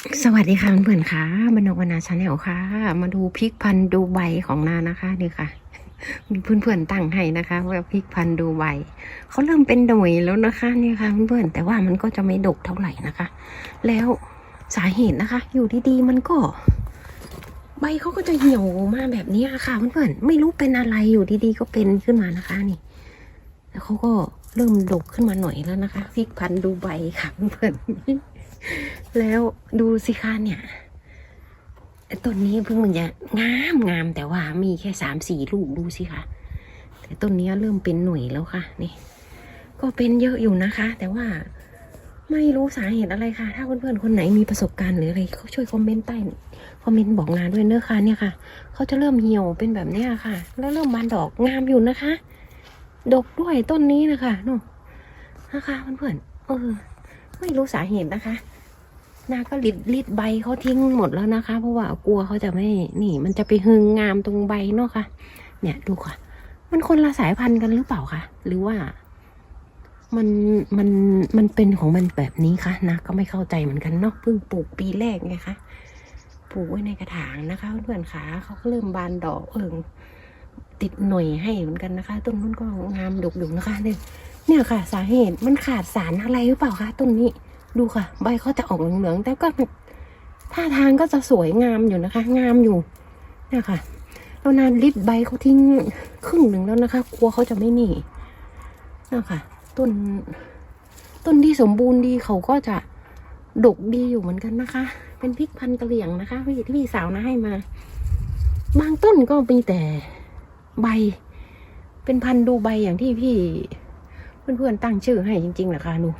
สวัสดีค่ะเพื่อนๆค่ะบรรณวนาชาแนลค่ะ มาดูพริกพันดูใบของนานะคะนี่ค่ะมีเพื่อนๆตั้งให้นะคะ ว่าพริกพันดูใบเขาเริ่มเป็นหน่วยแล้วนะคะนี่ค่ะเพื่อนๆแต่ว่ามันก็จะไม่ดกเท่าไหร่นะคะ แล้วสาเหตุนะคะ อยู่ดีๆมันก็ ใบเขาก็จะเหี่ยวมาแบบนี้ค่ะเพื่อนๆไม่รู้เป็นอะไรอยู่ดีๆก็เป็นขึ้นมานะคะนี่ แล้วเขาก็เริ่มดกขึ้นมาหน่อยแล้วนะคะพริกพันดูใบค่ะเพื่อนๆ แล้วดูสิคะเนี่ยต้นนี้เพิ่งมันจะงามงามแต่ว่ามีแค่สามสี่ลูกดูสิคะแต่ต้นนี้เริ่มเป็นหน่วยแล้วค่ะ นี่ ก็เป็นเยอะอยู่นะคะ แต่ว่าไม่รู้สาเหตุอะไรค่ะ ถ้าเพื่อนๆคนไหนมีประสบการณ์หรืออะไรเขาช่วยคอมเมนต์ใต้คอมเมนต์บอกงานด้วยเนอะค่ะเนี่ยค่ะเขาจะเริ่มเหี่ยวเป็นแบบเนี้ยค่ะ แล้วเริ่มบานดอกงามอยู่นะคะ ดกด้วยต้นนี้นะคะเนาะนะคะเพื่อนๆเออ ไม่รู้สาเหตุนะคะนาก็ลิดลิดใบเขาทิ้งหมดแล้วนะคะ เพราะว่ากลัวเขาจะไม่นี่ มันจะไปหึงงามตรงใบเนาะค่ะ เนี่ยดูค่ะ มันคนละสายพันธุ์กันหรือเปล่าคะหรือว่า มันมันมันเป็นของมันแบบนี้คะนะก็ไม่เข้าใจเหมือนกันเนาะเพิ่งปลูกปีแรกไงคะปลูกไว้ในกระถางนะคะเพื่อนขาเขาก็เริ่มบานดอกเอิงติดหน่วยให้เหมือนกันนะคะ ต้นนู้นก็งามดกอยู่นะคะเนี่ย เนี่ยค่ะ สาเหตุมันขาดสารอะไรหรือเปล่าคะต้นนี้ ดูค่ะ ใบเขาจะออกเหลืองๆแต่ก็ท่าทางก็จะสวยงามอยู่นะคะ งามอยู่เนี่ยค่ะแล้วนานริดใบเขาทิ้งครึ่งหนึ่งแล้วนะคะกลัวเขาจะไม่หนี่นะคะต้นต้นที่สมบูรณ์ดีเขาก็จะดกดีอยู่เหมือนกันนะคะ เป็นพริกพันธุ์กะเหรี่ยงนะคะพี่ที่พี่สาวนะให้มา บางต้นก็มีแต่ใบ เป็นพันธุ์ดูใบอย่างที่พี่ เพื่อนๆตั้งชื่อให้จริงๆนะคะหนู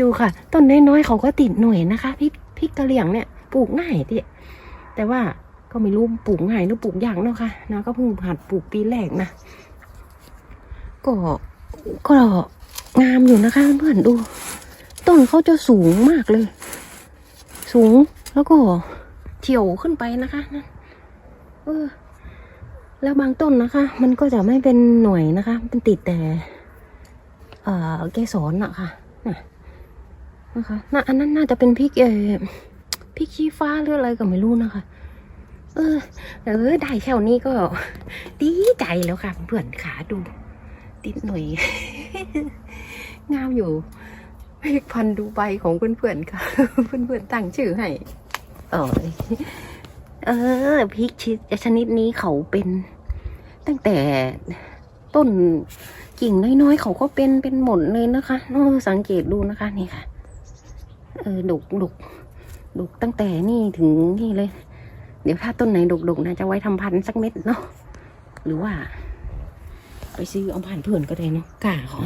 ดูค่ะ ต้นน้อยๆเขาก็ติดหน่วยนะคะพริกพริกกะเหรี่ยงเนี่ยปลูกง่ายทีแต่ว่าก็ไม่รู้ปลูกง่ายหรือปลูกยากเนาะค่ะนะก็เพิ่งหัดปลูกปีแรกนะก็ก็งามอยู่นะคะเพื่อนๆดู ต้นเขาจะสูงมากเลย สูงแล้วก็เฉียวขึ้นไปนะคะนะเออแล้วบางต้นนะคะ มันก็จะไม่เป็นหน่วยนะคะ เป็นติดแต่ อ่อเกสรอะค่ะนะคะน่าอันนั้นน่าจะเป็นพริกเออพริกชี้ฟ้าหรืออะไรก็ไม่รู้นะคะ เออ เออ ได้แค่นี้ก็ ดีใจแล้วค่ะ เพื่อนขาดู ติดหน่อย งามอยู่พริกพันธุ์ดูใบของเพื่อนๆค่ะ เพื่อนๆตั้งชื่อให้เออเออพริกชชนิดนี้เขาเป็น ตั้งแต่ ต้นกิ่งน้อยๆเขาก็เป็นเป็นหมดเลยนะคะเออสังเกตดูนะคะนี่ค่ะ เออดกดกดกตั้งแต่นี่ถึงนี่เลย เดี๋ยวถ้าต้นไหนดกดกนะจะไว้ทำพันธุ์สักเม็ดเนาะหรือว่า ไปซื้อเอาผ่านเพื่อนก็ได้เนาะกล้าเขา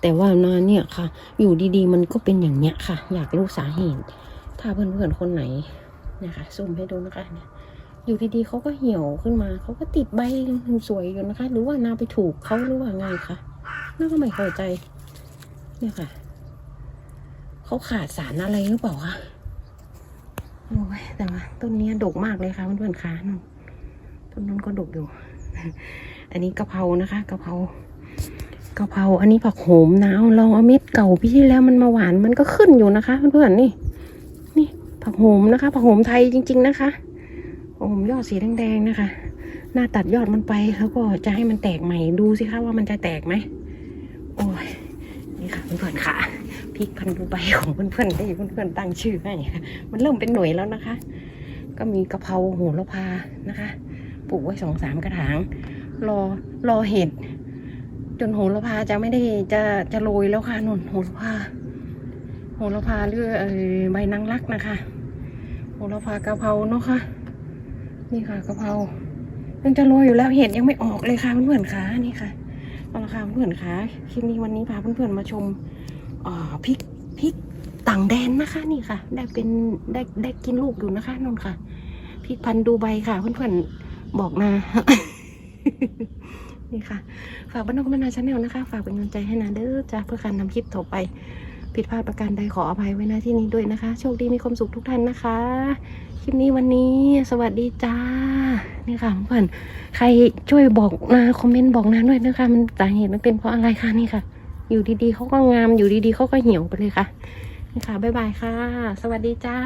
แต่ว่านาเนี่ยค่ะ อยู่ดีๆ มันก็เป็นอย่างเนี้ยค่ะ อยากรู้สาเหตุ ถ้าเพื่อนๆคนไหนนี่ยค่ะซูมให้ดูนะคะเนี่ย อยู่ดีๆเขาก็เหี่ยวขึ้นมา เขาก็ติดใบสวยอยู่นะคะ หรือว่านาไปถูกเขาหรือว่าไงคะน่าก็ไม่เข้าใจ เนี่ยค่ะ เขาขาดสารอะไรหรือเปล่าคะโอ้ยแต่ว่าต้นนี้ดกมากเลยค่ะเพื่อนๆคะนู่นต้นนั้นก็ดกอยู่ อันนี้กะเพรานะคะกะเพรากะเพราอันนี้ผักโหมนะลองเอาเม็ดเก่าพี่ที่แล้วมันมาหวานมันก็ขึ้นอยู่นะคะเพื่อนๆนี่ นี่ผักโหมนะคะผักโหมไทยจริง ๆ นะคะ อ้มยอดสีแดงๆนะคะ หน้าตัดยอดมันไปแล้วก็จะให้มันแตกใหม่ดูสิคะว่ามันจะแตกไหมโอ้ยนี่ค่ะเพื่อนๆค่ะพริกพันธุ์ดูใบของเพื่อนๆที่เพื่อนๆตั้งชื่อให้มันเริ่มเป็นหน่วยแล้วนะคะ ก็มีกะเพราโหระพานะคะปลูกไว้สองสามกระถาง รอรอเห็ดจนโหระพาจะไม่ได้จะจะโรยแล้วค่ะนนโหระพาโหระพาหรือเอ่อใบนางรักนะคะ โหระพากะเพราเนาะค่ะ นี่ค่ะกะเพรามันจะโรยอยู่แล้วเห็ดยังไม่ออกเลยค่ะเพื่อนๆค่ะนี่ค่ะเอาละค่ะเพื่อนๆค่ะคลิปนี้วันนี้พาเพื่อนๆมาชมอพริกพริกต่างแดนนะคะนี่ค่ะ ได้เป็นได้ได้กินลูกอยู่นะคะนนค่ะพริกพันดูใบค่ะ เพื่อนๆบอกนะนี่ค่ะ ฝากบ้านนอกบ้านนาชาแนลนะคะ ฝากเป็นกำลังใจให้นาเด้อจ้าเพื่อการนำคลิปต่อไป ผิดพลาดประการใดขออภัยไว้หน้าที่นี้ด้วยนะคะ โชคดีมีความสุขทุกท่านนะคะ คลิปนี้วันนี้สวัสดีจ้า นี่ค่ะเพื่อนใครช่วยบอกนะคอมเมนต์บอกนะด้วยนะคะ มันสาเหตุมันเป็นเพราะอะไรคะนี่ค่ะ อยู่ดีๆเขาก็งามอยู่ดีๆเขาก็เหี่ยวไปเลยค่ะ นี่ค่ะบ๊ายบายค่ะ สวัสดีจ้า